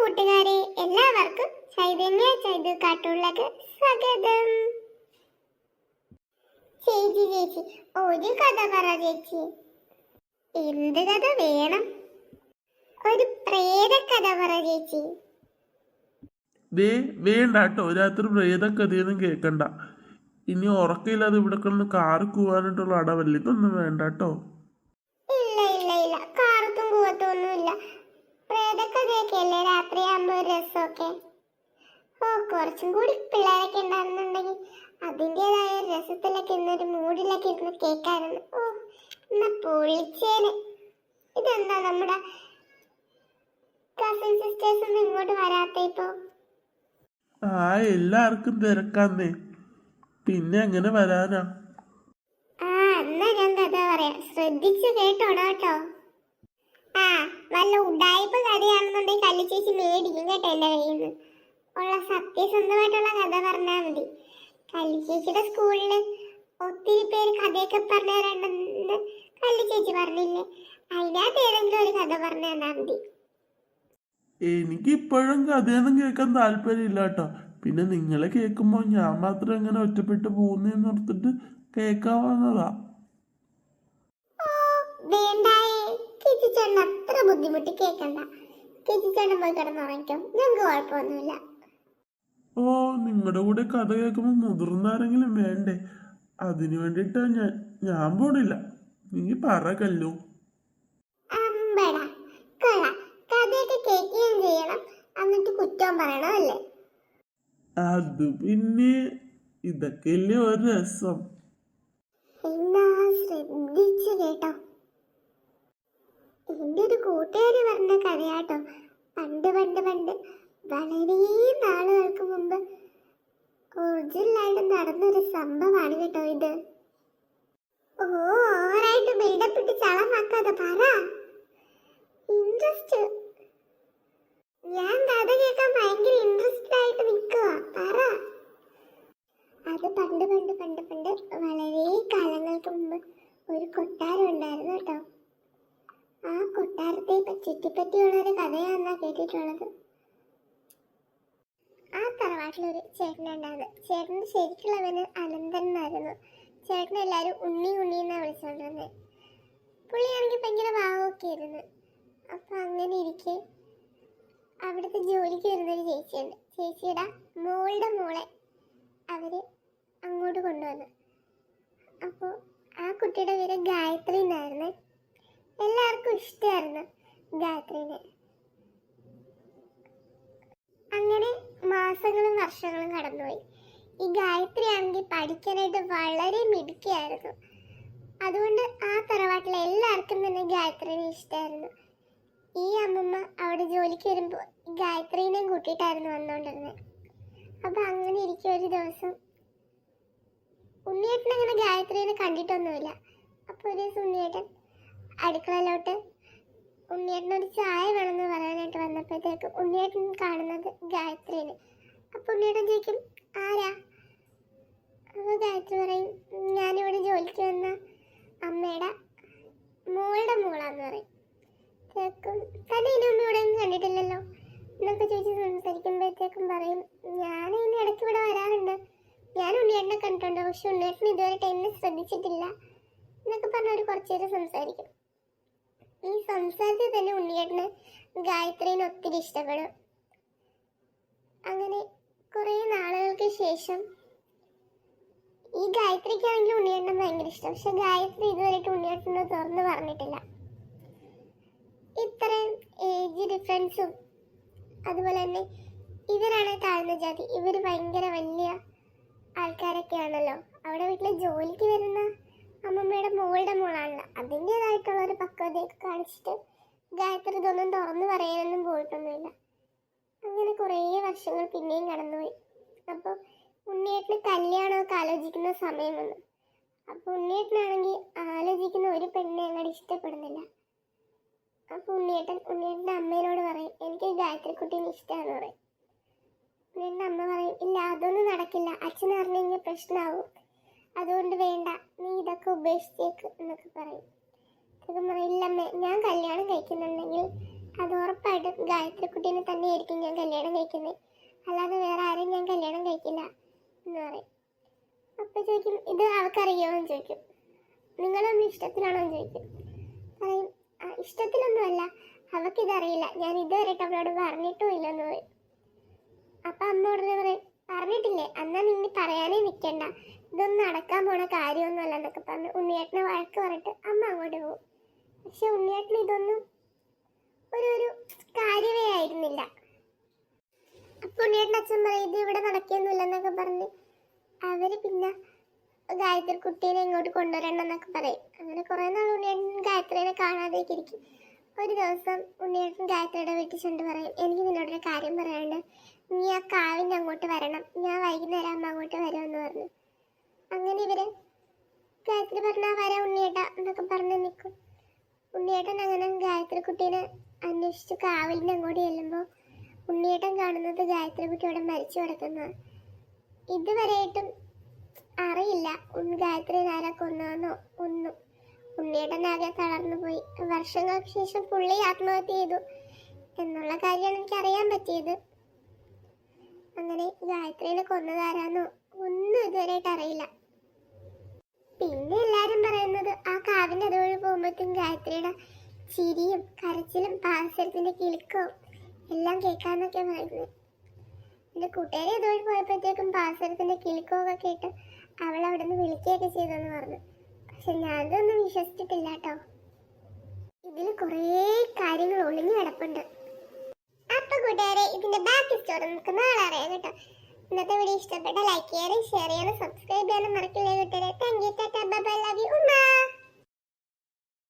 കൂട്ടുകാരെ എല്ലാവർക്കും ചൈതന്യ ചൈതു കാട്ടുള്ളിലേക്ക് സ്വാഗതം. ചേച്ചി ചേച്ചി ഒരു കഥ പറ ചേച്ചി. എന്ത് കഥ വേണം? ഒരു പ്രേത കഥ പറ ചേച്ചി. ദേ വേണ്ട കേട്ടോ രാത്രി പ്രേതക്കഥയൊന്നും കേൾക്കണ്ട ഇനി ഉറക്കയില്ലാതെ ഇവിടെ കിടന്ന് കാറ് കൂവാനായിട്ടുള്ള അടവല്ല? ഇതൊന്നും വേണ്ട കേട്ടോ ഇല്ല ഇല്ല. ഇല്ല പ്രേത കൂവത്തും ഒന്നുമില്ല പ്രേതക്കഥയൊക്കെ രാത്രിയാകുമ്പോ ഒരു രസമൊക്കെ. ഓ കുറച്ചും കൂടി പിള്ളേരൊക്കെ ഉണ്ടായിരുന്നുണ്ടെങ്കിൽ അതിന്റെതായ രസത്തിലൊക്കെ ഇന്നൊരു മൂഡിലൊക്കെ ഇരുന്ന് കേൾക്കാറുണ്ട് ഓ എന്നാ പൊളിച്ചേന്. ഇതെന്താ നമ്മുടെ കസിൻ സിസ്റ്റേഴ്സ് ഒന്നും ഇങ്ങോട്ട് വരാത്ത ഇപ്പോ? ആ എല്ലാവർക്കും തിരക്കാന്നേ. പിന്നെ എങ്ങനെ വരാനാ? ആ എന്നാ ഞാൻ കഥ പറയാം ശ്രദ്ധിച്ചു കേട്ടോണോ കേട്ടോ. ആ വല്ല ഉഡായിപ്പ് കഥയാണെന്നുണ്ടെങ്കിൽ കല്ലു ചേച്ചി മേടിക്കും കേട്ടോ എന്റെ കയ്യിൽ നിന്ന് ഉള്ള സത്യസന്ധമായിട്ടുള്ള കഥ പറഞ്ഞാൽ മതി. കല്ലു ചേച്ചിയുടെ സ്കൂളിൽ ഒത്തിരി പേര് കഥയൊക്കെ പറഞ്ഞു തരണ്ടെന്ന് കല്ലു ചേച്ചി പറഞ്ഞില്ലേ അതിനകത്ത് ഏതെങ്കിലും ഒരു കഥ പറഞ്ഞു തന്നാൽ മതി. എനിക്ക് ഇപ്പോഴും കഥയൊന്നും കേൾക്കാൻ താല്പര്യമില്ല കേട്ടോ. പിന്നെ നിങ്ങളെ കേൾക്കുമ്പോൾ ഞാൻ മാത്രം എങ്ങനെ ഒറ്റപ്പെട്ട് പോകുന്നതെന്ന് ഓർത്തിട്ട് കേൾക്കാൻ വന്നതാ. വേണ്ടായേ. കിച്ചിച്ചേട്ടൻ അത്ര ബുദ്ധിമുട്ടി കേൾക്കണ്ട കിച്ചിച്ചേട്ടൻ പോയി കിടന്നുറങ്ങിക്കും ഞങ്ങൾക്ക് കുഴപ്പമൊന്നുമില്ല. ഓ നിങ്ങളുടെ കൂടെ കഥ കേൾക്കുമ്പോൾ മുതിർന്ന ആരെങ്കിലും വേണ്ടേ? അതിനു വേണ്ടിട്ടാ ഞാൻ ഞാൻ പോണില്ല. നീ പറ കല്ലു. അത് പിന്നെ ഇതൊക്കെയല്ലേ ഒരു രസം. എന്നാ ശ്രദ്ധിച്ച് കേട്ടോ. എന്റെ ഒരു കൂട്ടുകാരി പറഞ്ഞ കഥയാട്ടോ. പണ്ട് പണ്ട് പണ്ട് വളരെ നാളുകൾക്ക് മുമ്പ് ഒറിജിനലായിട്ട് നടന്നൊരു സംഭവമാണ് കേട്ടോ ഇത്. ഓ ഓവറായിട്ട് ബിൽഡപ്പ് ഇട്ട് ചളമാക്കാതെ പറ. ഇൻട്രസ്റ്റ് ഞാൻ കഥ കേൾക്കാൻ ഭയങ്കര ഇൻട്രസ്റ്റഡ് ആയിട്ട് നിൽക്കുക പറ. അത് പണ്ട് പണ്ട് പണ്ട് പണ്ട് വളരെ കാലങ്ങൾക്ക് മുമ്പ് ഒരു കൊട്ടാരം ഉണ്ടായിരുന്നു കേട്ടോ ആ കൊട്ടാരത്തെ ചുറ്റിപ്പറ്റിയുള്ള ഒരു കഥയാണെന്നാ കേട്ടിട്ടുള്ളത്. ആ തറവാട്ടിലൊരു ചേട്ടനുണ്ടായിരുന്നു. ചേട്ടന് ശരിക്കുള്ളവന് അനന്തൻ എന്നായിരുന്നു. ചേട്ടനെ എല്ലാവരും ഉണ്ണി ഉണ്ണി എന്നാണ് വിളിച്ചോണ്ടിരുന്നത് പുള്ളിയാണെങ്കിൽ ഭയങ്കര ഭാവമൊക്കെ ആയിരുന്നു. അപ്പൊ അങ്ങനെ ഇരിക്കെ അവിടുത്തെ ജോലിക്ക് വരുന്നൊരു ചേച്ചിയുണ്ട്. ചേച്ചിയുടെ മോളുടെ മോളെ അവർ അങ്ങോട്ട് കൊണ്ടുവന്നു. അപ്പോൾ ആ കുട്ടിയുടെ പേര് ഗായത്രി എന്നായിരുന്നു. എല്ലാവർക്കും ഇഷ്ടമായിരുന്നു ഗായത്രിനെ അങ്ങനെ മാസങ്ങളും വർഷങ്ങളും കടന്നുപോയി. ഈ ഗായത്രി ആണെങ്കിൽ പഠിക്കാനായിട്ട് വളരെ മിടുക്കിയായിരുന്നു. അതുകൊണ്ട് ആ തറവാട്ടിലെ എല്ലാവർക്കും തന്നെ ഗായത്രിനെ ഇഷ്ടമായിരുന്നു ഈ അമ്മമ്മ അവിടെ ജോലിക്ക് വരുമ്പോൾ ഗായത്രീനെയും കൂട്ടിയിട്ടായിരുന്നു വന്നുകൊണ്ടിരുന്നത്. അപ്പം അങ്ങനെ ഇരിക്കും ഒരു ദിവസം. ഉണ്ണിയേട്ടൻ അങ്ങനെ ഗായത്രീനെ കണ്ടിട്ടൊന്നുമില്ല. അപ്പോൾ ഒരു ദിവസം ഉണ്ണിയേട്ടൻ അടുക്കളയിലോട്ട് ഉണ്ണിയേട്ടൻ ഒരു ചായ വേണമെന്ന് പറയാനായിട്ട് വന്നപ്പോഴത്തേക്ക് ഉണ്ണിയേട്ടൻ കാണുന്നത് ഗായത്രിനെ അപ്പൊ ഉണ്ണിയേട്ടൻ ചോദിക്കും ആരാ? അപ്പൊ ഗായത്രി പറയും ഞാനിവിടെ ജോലിക്ക് വന്ന അമ്മയുടെ മോളുടെ മോളാന്ന് പറയും. കേൾക്കും തന്നെ ഇനി ഒന്നും ഇവിടെ കണ്ടിട്ടില്ലല്ലോ? എന്നൊക്കെ ചോദിച്ച് സംസാരിക്കുമ്പോഴത്തേക്കും പറയും ഞാൻ ഇനി ഇടയ്ക്ക് ഇവിടെ വരാറുണ്ട്. ഞാൻ ഉണ്ണിയേട്ടനെ കണ്ടിട്ടുണ്ട് പക്ഷെ ഉണ്ണിയേട്ടൻ ഇതുവരെ ടൈമിൽ ശ്രദ്ധിച്ചിട്ടില്ല. എന്നൊക്കെ പറഞ്ഞ് കുറച്ചു നേരം സംസാരിക്കും. ഈ സംസാരത്തിൽ തന്നെ ഉണ്ണിയേട്ടന് ഗായത്രീനെ ഒത്തിരി ഇഷ്ടപ്പെടും. അങ്ങനെ കുറേ നാളുകൾക്ക് ശേഷം ഈ ഗായത്രിക്കാണെങ്കിൽ ഉണ്ണിയേട്ടൻ ഭയങ്കര ഇഷ്ടം. പക്ഷെ ഗായത്രി ഇതുവരെയായിട്ട് ഉണ്ണിയേട്ടനെ തുറന്ന് പറഞ്ഞിട്ടില്ല. ഇത്രയും ഏജ് ഡിഫറൻസും അതുപോലെ തന്നെ ഇവരാണ് താഴ്ന്ന ജാതി. ഇവർ ഭയങ്കര വലിയ ആൾക്കാരൊക്കെയാണല്ലോ. അവിടെ വീട്ടിൽ ജോലിക്ക് വരുന്ന അമ്മമ്മയുടെ മോളുടെ മോളാണല്ലോ. അതിന്റെതായിട്ടുള്ള ഒരു പക്വതയൊക്കെ കാണിച്ചിട്ട് ഗായത്രി ഇതൊന്നും തുറന്നു പറയാനൊന്നും പോയിട്ടൊന്നുമില്ല. അങ്ങനെ കുറേ വർഷങ്ങൾ പിന്നെയും കടന്നുപോയി. അപ്പോൾ ഉണ്ണിയേട്ടന് കല്യാണമൊക്കെ ആലോചിക്കുന്ന സമയം വന്നു. അപ്പോൾ ഉണ്ണിയേട്ടനാണെങ്കിൽ ആലോചിക്കുന്ന ഒരു പെണ്ണെ അങ്ങോട്ട് ഇഷ്ടപ്പെടുന്നില്ല. അപ്പോൾ ഉണ്ണിയേട്ടൻ ഉണ്ണിയേട്ടന്റെ അമ്മേനോട് പറയും എനിക്ക് ഗായത്രി കുട്ടീനെ ഇഷ്ടമാണെന്ന് പറയും. ഉണ്ണിയേട്ടന്റെ അമ്മ പറയും ഇല്ല അതൊന്നും നടക്കില്ല. അച്ഛൻ അറിഞ്ഞു പ്രശ്നമാവും. അതുകൊണ്ട് വേണ്ട. നീ ഇതൊക്കെ ഉപേക്ഷിച്ചേക്ക് എന്നൊക്കെ പറയും. ഇതൊക്കെ പറയും ഇല്ലമ്മേ ഞാൻ കല്യാണം കഴിക്കുന്നുണ്ടെങ്കിൽ അത് ഉറപ്പായിട്ടും ഗായത്രി കുട്ടീനെ തന്നെയായിരിക്കും ഞാൻ കല്യാണം കഴിക്കുന്നത്. അല്ലാതെ വേറെ ആരും ഞാൻ കല്യാണം കഴിക്കില്ല എന്ന് പറയും. അപ്പം ചോദിക്കും ഇത് അവൾക്കറിയോ? എന്ന് ചോദിക്കും. നിങ്ങളൊന്നും ഇഷ്ടത്തിലാണോ? എന്ന് ചോദിക്കും. പറയും "ആ, ഇഷ്ടത്തിലൊന്നുമല്ല. അവൾക്കിതറിയില്ല. ഞാൻ ഇതുവരെയായിട്ട് അവളോട് പറഞ്ഞിട്ടും ഇല്ലെന്ന് പറയും. അപ്പം അമ്മ ഉടനെ പറയും പറഞ്ഞിട്ടില്ലേ? എന്നാ നിന്നെ പറയാനേ നിൽക്കണ്ട ഇതൊന്നും നടക്കാൻ പോണ കാര്യമൊന്നുമല്ല എന്നൊക്കെ പറഞ്ഞ് ഉണ്ണിയേട്ടനെ വഴക്ക് പറഞ്ഞിട്ട് അമ്മ അങ്ങോട്ട് പോകും പക്ഷെ ഉണ്ണിയേട്ടന് ഇതൊന്നും ഒരു ഒരു കാര്യമേ ആയിരുന്നില്ല. അപ്പൊ ഉണ്ണിയേട്ടൻ അച്ഛൻ പറയും ഇത് ഇവിടെ നടക്കുകയൊന്നുമില്ലെന്നൊക്കെ പറഞ്ഞ് അവർ പിന്നെ ഗായത്രി കുട്ടീനെ ഇങ്ങോട്ട് കൊണ്ടുവരണം എന്നൊക്കെ പറയും. അങ്ങനെ കുറെ നാൾ ഉണ്ണിയേട്ടൻ ഗായത്രീനെ കാണാതെയൊക്കെ ഇരിക്കും. ഒരു ദിവസം ഉണ്ണിയേട്ടൻ ഗായത്രിയുടെ വീട്ടിൽ ചെന്ന് പറയും എനിക്ക് നിന്നോടൊരു കാര്യം പറയാനുണ്ട്. നീ ആ കാവിന്റെ അങ്ങോട്ട് വരണം. ഞാൻ വൈകുന്നേരം ആകുമ്പോൾ അങ്ങോട്ട് വരാമെന്ന് പറഞ്ഞു. അങ്ങനെ ഇവർ ഗായത്രി പറഞ്ഞാൽ വരാം ഉണ്ണിയേട്ട എന്നൊക്കെ പറഞ്ഞ് നിൽക്കും ഉണ്ണിയേട്ടൻ അങ്ങനെ ഗായത്രി കുട്ടീനെ അന്വേഷിച്ച് കാവലിന്റെ അങ്ങോട്ട് ചെല്ലുമ്പോൾ ഉണ്ണിയേട്ടൻ കാണുന്നത് ഗായത്രി കുട്ടിയോടെ മരിച്ചു കിടക്കുന്നതാണ് ഇതുവരെയായിട്ടും അറിയില്ല ഗായത്രി ആരാ കൊന്നതെന്നോ ഒന്നും. ഉണ്ണിയേട്ടൻ ആകെ തളർന്നു പോയി. വർഷങ്ങൾക്ക് ശേഷം പുള്ളി ആത്മഹത്യ ചെയ്തു. എന്നുള്ള കാര്യമാണ് എനിക്ക് അറിയാൻ പറ്റിയത്. ഗായത്രിനെ കൊന്നതാരാന്നോ ഒന്നും ഇതുവരെയായിട്ട് അറിയില്ല. പിന്നെ എല്ലാരും പറയുന്നത് ആ കാവിന്റെ അതുവഴി പോകുമ്പോഴത്തേക്കും ഗായത്രിയുടെ ചിരിയും കരച്ചിലും പാസരത്തിന്റെ കിളിക്കവും എല്ലാം കേൾക്കാന്നൊക്കെ പറയുന്നത്. എന്റെ കൂട്ടുകാരി അതുവഴി പോയപ്പോഴത്തേക്കും പാദസരത്തിന്റെ ഒക്കെ കേട്ട് അവൾ അവിടെ നിന്ന് വിളിക്കുകയൊക്കെ ചെയ്തെന്ന് പറഞ്ഞു. പക്ഷെ ഞാനതൊന്നും വിശ്വസിച്ചിട്ടില്ല കേട്ടോ. ഇതിൽ കുറേ കാര്യങ്ങൾ ഒളിഞ്ഞു കിടപ്പുണ്ട് അപ്പൊ കൂട്ടുകാരെ ബാക്കി നമുക്ക് നാളെ അറിയാം കേട്ടോ. ഇന്നത്തെ വീഡിയോ ഇഷ്ടപ്പെട്ട ലൈക്ക് ചെയ്യാനും ഷെയർ ചെയ്യാനും സബ്സ്ക്രൈബ് ചെയ്യാനും മറക്കില്ല കൂട്ടുകാരെ thank you tata bye love you ഉമ്മ.